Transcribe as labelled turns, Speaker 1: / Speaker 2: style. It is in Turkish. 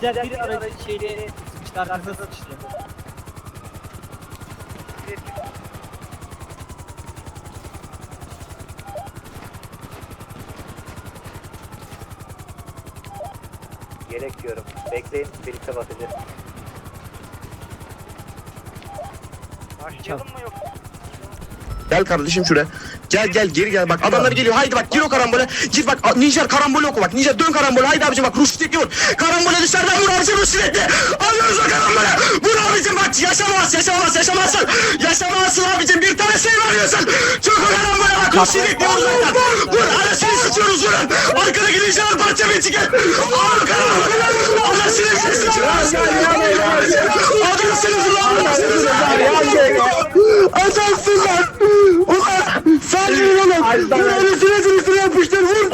Speaker 1: Kişiler bir aracı şeyle sıkıştı arkasına sıkıştı.
Speaker 2: Diyorum. Bekleyin birlikte bakacağız.
Speaker 3: Başlayalım mı yok?
Speaker 4: Gel kardeşim şuraya. Gel gel geri gel. Bak adamlar geliyor. Haydi bak gir o karambole. Gir bak Nijer karambol oku bak. Nijer dön karambole. Haydi abicim bak Rushdie vur karambole dışarıdan vur abicim Rushdie alıyoruz o karambole. Vur abicim bak yaşamaz yaşamaz yaşamazsın. Yaşamazsın abicim. Bir tane şey veriyorsun çok o karambole bak Rushdie vur zaten. Vur anasını sıçıyoruz vurun. Arkadaki Nijer parça bir çıkın. Al karambole. Anasını sıçıyoruz. Adamsınız lan adamsınız Ağaçtan. Öylesine sürüsüne yapıştır vur.